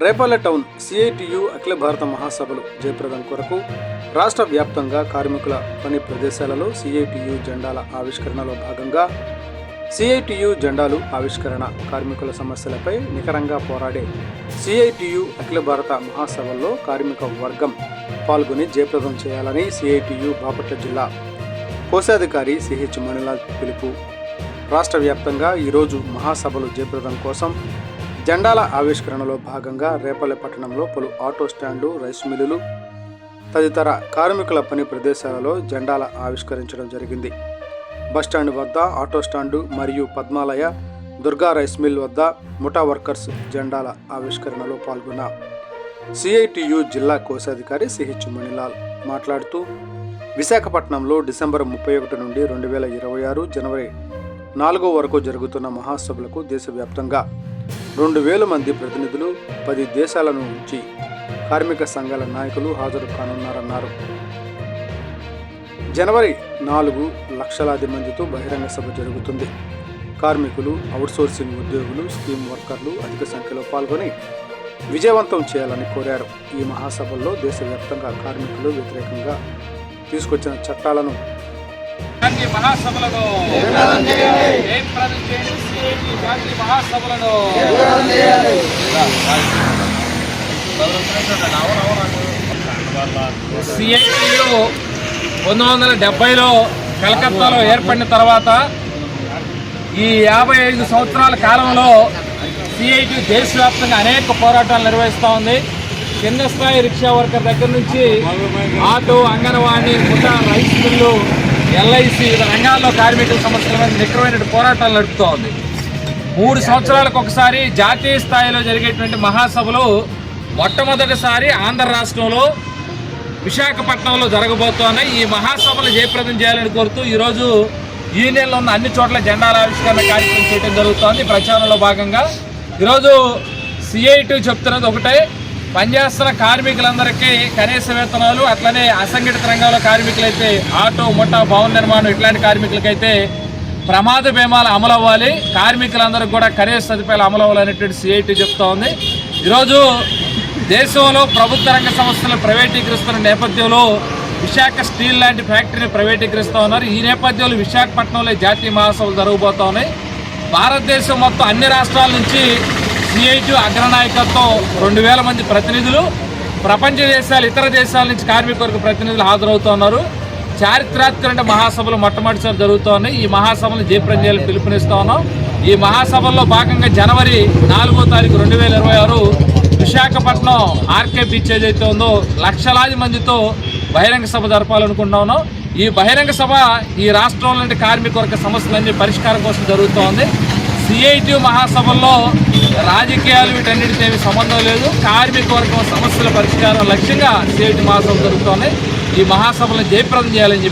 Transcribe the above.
Repala town CITU అఖిల భారత మహాసభలు జయప్రదం కొరకు రాష్ట్ర వ్యాప్తంగా కార్మికుల పని ప్రదేశాలలో సిఐటియు జెండాల ఆవిష్కరణలో భాగంగా సిఐటియు జెండాలు ఆవిష్కరణ కార్మికుల సమస్యలపై నికరంగా పోరాడే సిఐటియు అఖిల భారత మహాసభల్లో కార్మిక వర్గం పాల్గొని జయప్రదం చేయాలని సిఐటియు బాపట్ల జిల్లా కోశాధికారి సిహెచ్ మణిలాల్ పిలుపు. రాష్ట్ర వ్యాప్తంగా ఈరోజు మహాసభలు జయప్రదం కోసం జెండాల ఆవిష్కరణలో భాగంగా రేపల్లె పట్టణంలో పలు ఆటో స్టాండ్లు రైస్ మిల్లులు తదితర కార్మికుల పని ప్రదేశాలలో జెండాల ఆవిష్కరించడం జరిగింది. బస్టాండ్ వద్ద ఆటో స్టాండు మరియు పద్మాలయ దుర్గా రైస్ మిల్ వద్ద ముఠా వర్కర్స్ జెండాల ఆవిష్కరణలో పాల్గొన్న సిఐటియు జిల్లా కోశాధికారి సిహెచ్ మణిలాల్ మాట్లాడుతూ విశాఖపట్నంలో డిసెంబర్ ముప్పై ఒకటి నుండి రెండు వేల ఇరవై ఆరు జనవరి నాలుగో వరకు జరుగుతున్న మహాసభలకు దేశవ్యాప్తంగా రెండు వేల మంది ప్రతినిధులు పది దేశాల నుంచి కార్మిక సంఘాల నాయకులు హాజరు కానున్నారన్నారు. జనవరి నాలుగు లక్షలాది మందితో బహిరంగ సభ జరుగుతుంది. కార్మికులు అవుట్సోర్సింగ్ ఉద్యోగులు స్కీమ్ వర్కర్లు అధిక సంఖ్యలో పాల్గొని విజయవంతం చేయాలని కోరారు. ఈ మహాసభల్లో దేశవ్యాప్తంగా కార్మికులు వ్యతిరేకంగా తీసుకొచ్చిన చట్టాలను జాతీయ మహాసభలను. మహాసభలను? సిఐటియు పంతొమ్మిది వందల డెబ్బైలో కలకత్తాలో ఏర్పడిన తర్వాత ఈ యాభై ఐదు సంవత్సరాల కాలంలో సిఐటి దేశవ్యాప్తంగా అనేక పోరాటాలు నిర్వహిస్తూ ఉంది. కింద స్థాయి రిక్షా వర్కర్ దగ్గర నుంచి ఆటో అంగన్వాడీ ముఠా రైస్ మిల్లు ఎల్ఐసి వివిధ రంగాల్లో కార్మికుల సమస్యల మీద నికరమైన పోరాటాలు నడుపుతూ ఉంది. మూడు సంవత్సరాలకు ఒకసారి జాతీయ స్థాయిలో జరిగేటువంటి మహాసభలు మొట్టమొదటిసారి ఆంధ్ర రాష్ట్రంలో విశాఖపట్నంలో జరగబోతున్నాయి. ఈ మహాసభలు జయప్రదం చేయాలని కోరుతూ ఈరోజు యూనియన్లో ఉన్న అన్ని చోట్ల జెండాల ఆవిష్కరణ కార్యక్రమం చేయడం జరుగుతోంది. ప్రచారంలో భాగంగా ఈరోజు సిఐటి చెప్తున్నది ఒకటే పనిచేస్తున్న కార్మికులందరికీ కనీస వేతనాలు అట్లనే అసంఘటిత రంగంలో కార్మికులైతే ఆటో ముఠా భవన నిర్మాణం ఇట్లాంటి కార్మికులకైతే ప్రమాద బీమాలు అమలు అవ్వాలి కార్మికులందరికీ కూడా కనీస సదుపాయాలు అమలు అవ్వాలనేటువంటి సిఐటి చెప్తా ఉంది. ఈరోజు దేశంలో ప్రభుత్వ రంగ సంస్థలు ప్రైవేటీకరిస్తున్న నేపథ్యంలో విశాఖ స్టీల్ లాంటి ఫ్యాక్టరీని ప్రైవేటీకరిస్తూ ఉన్నారు. ఈ నేపథ్యంలో విశాఖపట్నంలో జాతీయ మహాసభలు జరగబోతా ఉన్నాయి. భారతదేశం మొత్తం అన్ని రాష్ట్రాల నుంచి సిఐటి అగ్రనాయకత్వం రెండు వేల మంది ప్రతినిధులు ప్రపంచ దేశాలు ఇతర దేశాల నుంచి కార్మిక వర్గ ప్రతినిధులు హాజరవుతున్నారు చారిత్రాత్మక మహాసభలు మొట్టమొదటిసారి జరుగుతూ ఉన్నాయి. ఈ మహాసభలు జయప్రం చేయాలని పిలుపునిస్తా ఉన్నాం. ఈ మహాసభల్లో భాగంగా జనవరి నాలుగో తారీఖు రెండు వేల ఇరవై ఆరు విశాఖపట్నం ఆర్కే బీచ్ ఏదైతే ఉందో లక్షలాది మందితో బహిరంగ సభ జరపాలనుకుంటా ఉన్నాం. ఈ బహిరంగ సభ ఈ రాష్ట్రంలోని కార్మిక వర్గ సమస్యలన్నీ పరిష్కారం కోసం జరుగుతూ ఉంది. సిఐటి మహాసభల్లో రాజకీయాలు వీటన్నిటితో ఏమి సంబంధం లేదు. కార్మిక వర్గం సమస్యల పరిష్కారం లక్ష్యంగా సిఐటి మహాసభ జరుగుతోంది. ఈ మహాసభలను జయప్రదం చేయాలని చెప్పి